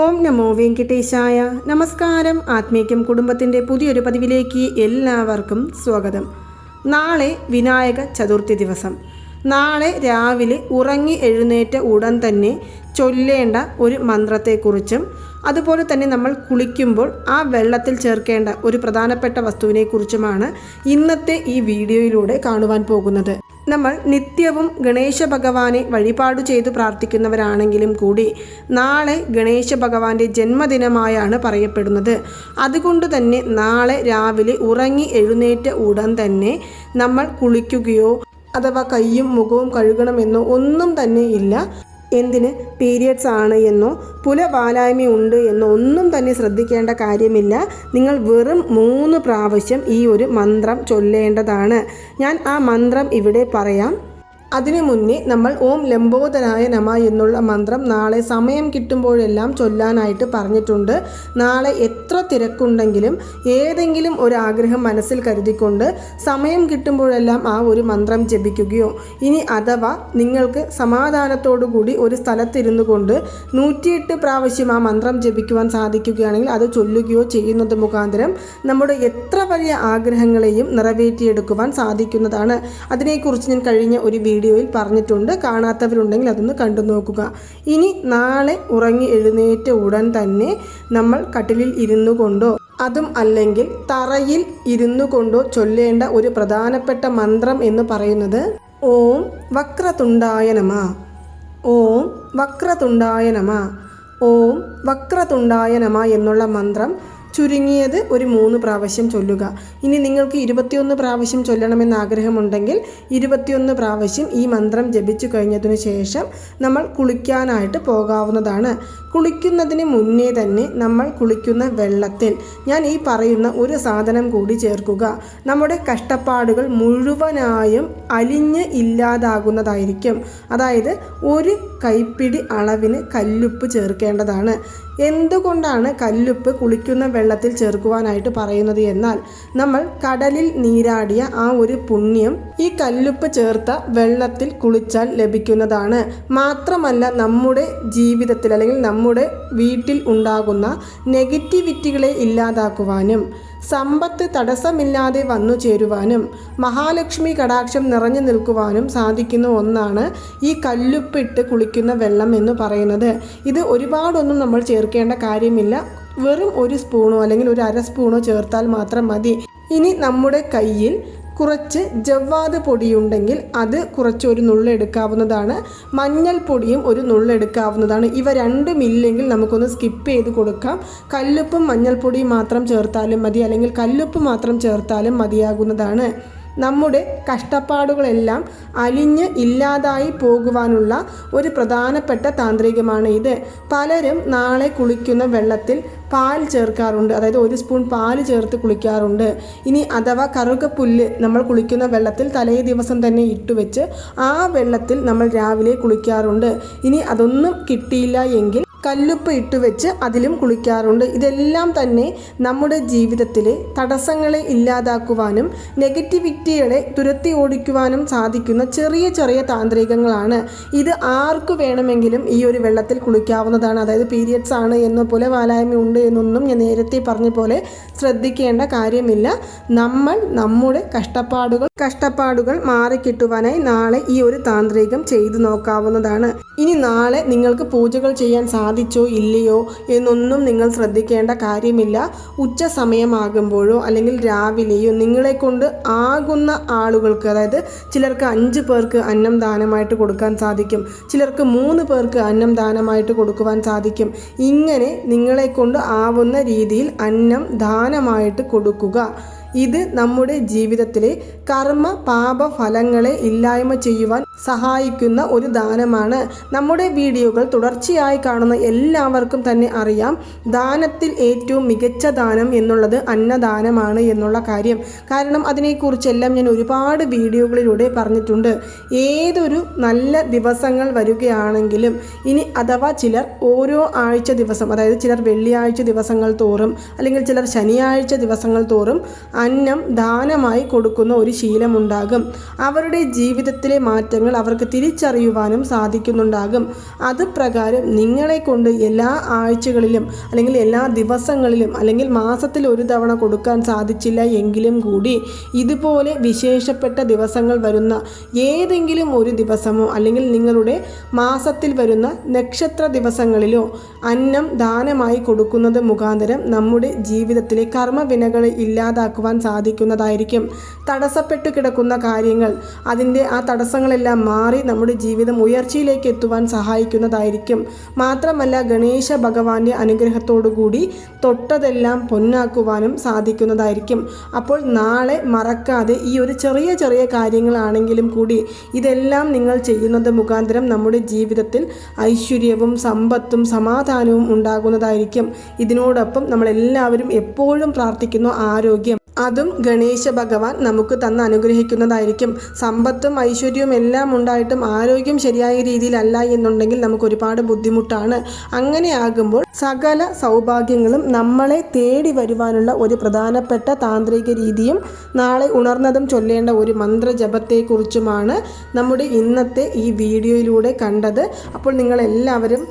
ഓം നമോ വെങ്കിട്ടേശായ. നമസ്കാരം. ആത്മീക്യം കുടുംബത്തിന്റെ പുതിയൊരു പതിവിലേക്ക് എല്ലാവർക്കും സ്വാഗതം. നാളെ വിനായക ചതുർത്ഥി ദിവസം. നാളെ രാവിലെ ഉറങ്ങി എഴുന്നേറ്റ ഉടൻ തന്നെ ചൊല്ലേണ്ട ഒരു മന്ത്രത്തെക്കുറിച്ചും അതുപോലെ തന്നെ നമ്മൾ കുളിക്കുമ്പോൾ ആ വെള്ളത്തിൽ ചേർക്കേണ്ട ഒരു പ്രധാനപ്പെട്ട വസ്തുവിനെക്കുറിച്ചുമാണ് ഇന്നത്തെ ഈ വീഡിയോയിലൂടെ കാണുവാൻ പോകുന്നത്. നമ്മൾ നിത്യവും ഗണേശ ഭഗവാനെ വഴിപാട് ചെയ്തു പ്രാർത്ഥിക്കുന്നവരാണെങ്കിലും കൂടി നാളെ ഗണേശ ഭഗവാന്റെ ജന്മദിനമായാണ് പറയപ്പെടുന്നത്. അതുകൊണ്ട് തന്നെ നാളെ രാവിലെ ഉറങ്ങി എഴുന്നേറ്റ ഉടൻ തന്നെ നമ്മൾ കുളിക്കുകയോ അഥവാ കൈയും മുഖവും കഴുകണമെന്നോ ഒന്നും തന്നെ ഇല്ല. എന്തിന് പീരിയഡ്സ് ആണ് എന്നോ പുലവാലായ്മ ഉണ്ട് എന്നോ ഒന്നും തന്നെ ശ്രദ്ധിക്കേണ്ട കാര്യമില്ല. നിങ്ങൾ വെറും മൂന്ന് പ്രാവശ്യം ഈ ഒരു മന്ത്രം ചൊല്ലേണ്ടതാണ്. ഞാൻ ആ മന്ത്രം ഇവിടെ പറയാം. അതിനു മുന്നേ നമ്മൾ ഓം ലംബോദരായ നമ എന്നുള്ള മന്ത്രം നാളെ സമയം കിട്ടുമ്പോഴെല്ലാം ചൊല്ലാനായിട്ട് പറഞ്ഞിട്ടുണ്ട്. നാളെ എത്ര തിരക്കുണ്ടെങ്കിലും ഏതെങ്കിലും ഒരു ആഗ്രഹം മനസ്സിൽ കരുതിക്കൊണ്ട് സമയം കിട്ടുമ്പോഴെല്ലാം ആ ഒരു മന്ത്രം ജപിക്കുകയോ. ഇനി അഥവാ നിങ്ങൾക്ക് സമാധാനത്തോടു കൂടി ഒരു സ്ഥലത്തിരുന്നു കൊണ്ട് നൂറ്റിയെട്ട് പ്രാവശ്യം ആ മന്ത്രം ജപിക്കുവാൻ സാധിക്കുകയാണെങ്കിൽ അത് ചൊല്ലുകയോ ചെയ്യുന്നത് മുഖാന്തരം നമ്മുടെ എത്ര വലിയ ആഗ്രഹങ്ങളെയും നിറവേറ്റിയെടുക്കുവാൻ സാധിക്കുന്നതാണ്. അതിനെക്കുറിച്ച് ഞാൻ കഴിഞ്ഞ ഒരു വീഡിയോയിൽ പറഞ്ഞിട്ടുണ്ട്. കാണാത്തവരുണ്ടെങ്കിൽ അതൊന്ന് കണ്ടു നോക്കുക. ഇനി നാളെ ഉറങ്ങി എഴുന്നേറ്റ ഉടൻ തന്നെ നമ്മൾ കട്ടിലിൽ ഇരുന്നു കൊണ്ടോ അതും അല്ലെങ്കിൽ തറയിൽ ഇരുന്നു കൊണ്ടോ ചൊല്ലേണ്ട ഒരു പ്രധാനപ്പെട്ട മന്ത്രം എന്ന് പറയുന്നത് ഓം വക്രതുണ്ടായ നമ. ഓം വക്രതുണ്ടായ നമ. ഓം വക്രതുണ്ടായ നമ എന്നുള്ള മന്ത്രം ചുരുങ്ങിയത് ഒരു മൂന്ന് പ്രാവശ്യം ചൊല്ലുക. ഇനി നിങ്ങൾക്ക് ഇരുപത്തിയൊന്ന് പ്രാവശ്യം ചൊല്ലണമെന്ന് ആഗ്രഹമുണ്ടെങ്കിൽ ഇരുപത്തിയൊന്ന് പ്രാവശ്യം ഈ മന്ത്രം ജപിച്ചു കഴിഞ്ഞതിനു ശേഷം നമ്മൾ കുളിക്കാനായിട്ട് പോകാവുന്നതാണ്. കുളിക്കുന്നതിന് മുന്നേ തന്നെ നമ്മൾ കുളിക്കുന്ന വെള്ളത്തിൽ ഞാൻ ഈ പറയുന്ന ഒരു സാധനം കൂടി ചേർക്കുക. നമ്മുടെ കഷ്ടപ്പാടുകൾ മുഴുവനായും അലിഞ്ഞ് ഇല്ലാതാകുന്നതായിരിക്കും. അതായത് ഒരു കൈപ്പിടി അളവിന് കല്ലുപ്പ് ചേർക്കേണ്ടതാണ്. എന്തുകൊണ്ടാണ് കല്ലുപ്പ് കുളിക്കുന്ന വെള്ളത്തിൽ ചേർക്കുവാനായിട്ട് പറയുന്നത് എന്നാൽ നമ്മൾ കടലിൽ നീരാടിയ ആ ഒരു പുണ്യം ഈ കല്ലുപ്പ് ചേർത്ത വെള്ളത്തിൽ കുളിച്ചാൽ ലഭിക്കുന്നതാണ്. മാത്രമല്ല നമ്മുടെ ജീവിതത്തിൽ അല്ലെങ്കിൽ നമ്മുടെ വീട്ടിൽ ഉണ്ടാകുന്ന നെഗറ്റിവിറ്റികളെ ഇല്ലാതാക്കുവാനും സമ്പത്ത് തടസ്സമില്ലാതെ വന്നു ചേരുവാനും മഹാലക്ഷ്മി കടാക്ഷം നിറഞ്ഞു നിൽക്കുവാനും സാധിക്കുന്ന ഒന്നാണ് ഈ കല്ലുപ്പിട്ട് കുളിക്കുന്ന വെള്ളം എന്ന് പറയുന്നത്. ഇത് ഒരുപാടൊന്നും നമ്മൾ ചേർക്കേണ്ട കാര്യമില്ല. വെറും ഒരു സ്പൂണോ അല്ലെങ്കിൽ ഒരു അര സ്പൂണോ ചേർത്താൽ മാത്രം മതി. ഇനി നമ്മുടെ കയ്യിൽ കുറച്ച് ജവ്വാത് പൊടിയുണ്ടെങ്കിൽ അത് കുറച്ച് ഒരു നുള്ളെടുക്കാവുന്നതാണ് മഞ്ഞൾപ്പൊടിയും ഒരു നുള്ളെടുക്കാവുന്നതാണ് ഇവ രണ്ടും ഇല്ലെങ്കിൽ നമുക്കൊന്ന് സ്കിപ്പ് ചെയ്ത് കൊടുക്കാം. കല്ലുപ്പും മഞ്ഞൾപ്പൊടിയും മാത്രം ചേർത്താലും മതി. അല്ലെങ്കിൽ കല്ലുപ്പ് മാത്രം ചേർത്താലും മതിയാകുന്നതാണ്. നമ്മുടെ കഷ്ടപ്പാടുകളെല്ലാം അലിഞ്ഞ് ഇല്ലാതായി പോകുവാനുള്ള ഒരു പ്രധാനപ്പെട്ട താന്ത്രികമാണ് ഇത്. പലരും നാളെ കുളിക്കുന്ന വെള്ളത്തിൽ പാൽ ചേർക്കാറുണ്ട്. അതായത് ഒരു സ്പൂൺ പാൽ ചേർത്ത് കുളിക്കാറുണ്ട്. ഇനി അഥവാ കറുകപ്പുല്ല് നമ്മൾ കുളിക്കുന്ന വെള്ളത്തിൽ തലേ ദിവസം തന്നെ ഇട്ടുവെച്ച് ആ വെള്ളത്തിൽ നമ്മൾ രാവിലെ കുളിക്കാറുണ്ട്. ഇനി അതൊന്നും കിട്ടിയില്ല എങ്കിൽ കല്ലുപ്പ് ഇട്ടുവെച്ച് അതിലും കുളിക്കാറുണ്ട്. ഇതെല്ലാം തന്നെ നമ്മുടെ ജീവിതത്തിലെ തടസ്സങ്ങളെ ഇല്ലാതാക്കുവാനും നെഗറ്റിവിറ്റികളെ തുരത്തി ഓടിക്കുവാനും സാധിക്കുന്ന ചെറിയ ചെറിയ താന്ത്രികങ്ങളാണ്. ഇത് ആർക്കു വേണമെങ്കിലും ഈ ഒരു വെള്ളത്തിൽ കുളിക്കാവുന്നതാണ്. അതായത് പീരിയഡ്സ് ആണ് എന്നപോലെ വാലായ്മ ഉണ്ട് എന്നൊന്നും ഞാൻ നേരത്തെ പറഞ്ഞ പോലെ ശ്രദ്ധിക്കേണ്ട കാര്യമില്ല. നമ്മൾ നമ്മുടെ കഷ്ടപ്പാടുകൾ കഷ്ടപ്പാടുകൾ മാറിക്കിട്ടുവാനായി നാളെ ഈ ഒരു താന്ത്രികം ചെയ്തു നോക്കാവുന്നതാണ്. ഇനി നാളെ നിങ്ങൾക്ക് പൂജകൾ ചെയ്യാൻ സാധിച്ചോ ഇല്ലയോ എന്നൊന്നും നിങ്ങൾ ശ്രദ്ധിക്കേണ്ട കാര്യമില്ല. ഉച്ച സമയമാകുമ്പോഴോ അല്ലെങ്കിൽ രാവിലെയോ നിങ്ങളെ കൊണ്ട് ആകുന്ന ആളുകൾക്ക് അതായത് ചിലർക്ക് അഞ്ച് പേർക്ക് അന്നം ദാനമായിട്ട് കൊടുക്കാൻ സാധിക്കും ചിലർക്ക് മൂന്ന് പേർക്ക് അന്നം ദാനമായിട്ട് കൊടുക്കുവാൻ സാധിക്കും. ഇങ്ങനെ നിങ്ങളെ കൊണ്ട് ആവുന്ന രീതിയിൽ അന്നം ദാനമായിട്ട് കൊടുക്കുക. ഇത് നമ്മുടെ ജീവിതത്തിലെ കർമ്മ പാപ ഫലങ്ങളെ ഇല്ലായ്മ ചെയ്യുവാൻ സഹായിക്കുന്ന ഒരു ദാനമാണ്. നമ്മുടെ വീഡിയോകൾ തുടർച്ചയായി കാണുന്ന എല്ലാവർക്കും തന്നെ അറിയാം. ദാനത്തിൽ ഏറ്റവും മികച്ച ദാനം എന്നുള്ളത് അന്നദാനമാണ് എന്നുള്ള കാര്യം. കാരണം അതിനെക്കുറിച്ചെല്ലാം ഞാൻ ഒരുപാട് വീഡിയോകളിലൂടെ പറഞ്ഞിട്ടുണ്ട്. ഏതൊരു നല്ല ദിവസങ്ങൾ വരികയാണെങ്കിലും ഇനി അഥവാ ചിലർ ഓരോ ആഴ്ച ദിവസം അതായത് ചിലർ വെള്ളിയാഴ്ച ദിവസങ്ങൾ തോറും അല്ലെങ്കിൽ ചിലർ ശനിയാഴ്ച ദിവസങ്ങൾ തോറും അന്നം ദാനമായി കൊടുക്കുന്ന ഒരു ശീലമുണ്ടാകും. അവരുടെ ജീവിതത്തിലെ മാറ്റങ്ങൾ അവർക്ക് തിരിച്ചറിയുവാനും സാധിക്കുന്നുണ്ടാകും. അത് പ്രകാരം നിങ്ങളെ കൊണ്ട് എല്ലാ ആഴ്ചകളിലും അല്ലെങ്കിൽ എല്ലാ ദിവസങ്ങളിലും അല്ലെങ്കിൽ മാസത്തിൽ ഒരു തവണ കൊടുക്കാൻ സാധിച്ചില്ല എങ്കിലും കൂടി ഇതുപോലെ വിശേഷപ്പെട്ട ദിവസങ്ങൾ വരുന്ന ഏതെങ്കിലും ഒരു ദിവസമോ അല്ലെങ്കിൽ നിങ്ങളുടെ മാസത്തിൽ വരുന്ന നക്ഷത്ര ദിവസങ്ങളിലോ അന്നം ദാനമായി കൊടുക്കുന്നത് മുഖാന്തരം നമ്മുടെ ജീവിതത്തിലെ കർമ്മവിനകളെ ഇല്ലാതാക്കുവാൻ സാധിക്കുന്നതായിരിക്കും. തടസ്സപ്പെട്ടു കിടക്കുന്ന കാര്യങ്ങൾ അതിന്റെ ആ തടസ്സങ്ങളെല്ലാം മാറി നമ്മുടെ ജീവിതം ഉയർച്ചയിലേക്ക് എത്തുവാൻ സഹായിക്കുന്നതായിരിക്കും. മാത്രമല്ല ഗണേശ ഭഗവാന്റെ അനുഗ്രഹത്തോടുകൂടി തൊട്ടതെല്ലാം പൊന്നാക്കുവാനും സാധിക്കുന്നതായിരിക്കും. അപ്പോൾ നാളെ മറക്കാതെ ഈ ഒരു ചെറിയ ചെറിയ കാര്യങ്ങളാണെങ്കിലും കൂടി ഇതെല്ലാം നിങ്ങൾ ചെയ്യുന്നത് മുഖാന്തരം നമ്മുടെ ജീവിതത്തിൽ ഐശ്വര്യവും സമ്പത്തും സമാധാനവും ഉണ്ടാകുന്നതായിരിക്കും. ഇതിനോടൊപ്പം നമ്മളെല്ലാവരും എപ്പോഴും പ്രാർത്ഥിക്കുന്നു ആരോഗ്യം. അതും ഗണേശ ഭഗവാൻ നമുക്ക് തന്ന് അനുഗ്രഹിക്കുന്നതായിരിക്കും. സമ്പത്തും ഐശ്വര്യവും എല്ലാം ഉണ്ടായിട്ടും ആരോഗ്യം ശരിയായ രീതിയിലല്ല എന്നുണ്ടെങ്കിൽ നമുക്ക് ഒരുപാട് ബുദ്ധിമുട്ടാണ്. അങ്ങനെ സകല സൗഭാഗ്യങ്ങളും നമ്മളെ തേടി വരുവാനുള്ള ഒരു പ്രധാനപ്പെട്ട താന്ത്രിക രീതിയും നാളെ ഉണർന്നതും ചൊല്ലേണ്ട ഒരു മന്ത്രജപത്തെക്കുറിച്ചുമാണ് നമ്മുടെ ഇന്നത്തെ ഈ വീഡിയോയിലൂടെ കണ്ടത്. അപ്പോൾ നിങ്ങളെല്ലാവരും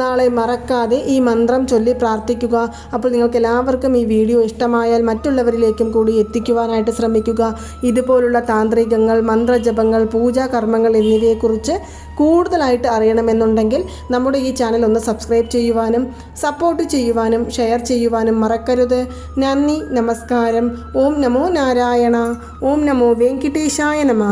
നാളെ മറക്കാതെ ഈ മന്ത്രം ചൊല്ലി പ്രാർത്ഥിക്കുക. അപ്പോൾ നിങ്ങൾക്ക് എല്ലാവർക്കും ഈ വീഡിയോ ഇഷ്ടമായാൽ മറ്റുള്ളവരിലേക്കും കൂടി എത്തിക്കുവാനായിട്ട് ശ്രമിക്കുക. ഇതുപോലുള്ള താന്ത്രികങ്ങൾ മന്ത്രജപങ്ങൾ പൂജാ കർമ്മങ്ങൾ എന്നിവയെക്കുറിച്ച് കൂടുതലായിട്ട് അറിയണമെന്നുണ്ടെങ്കിൽ നമ്മുടെ ഈ ചാനൽ ഒന്ന് സബ്സ്ക്രൈബ് ചെയ്യുവാനും സപ്പോർട്ട് ചെയ്യുവാനും ഷെയർ ചെയ്യുവാനും മറക്കരുത്. നന്ദി നമസ്കാരം. ഓം നമോ നാരായണ. ഓം നമോ വെങ്കിട്ടേശായ നമ.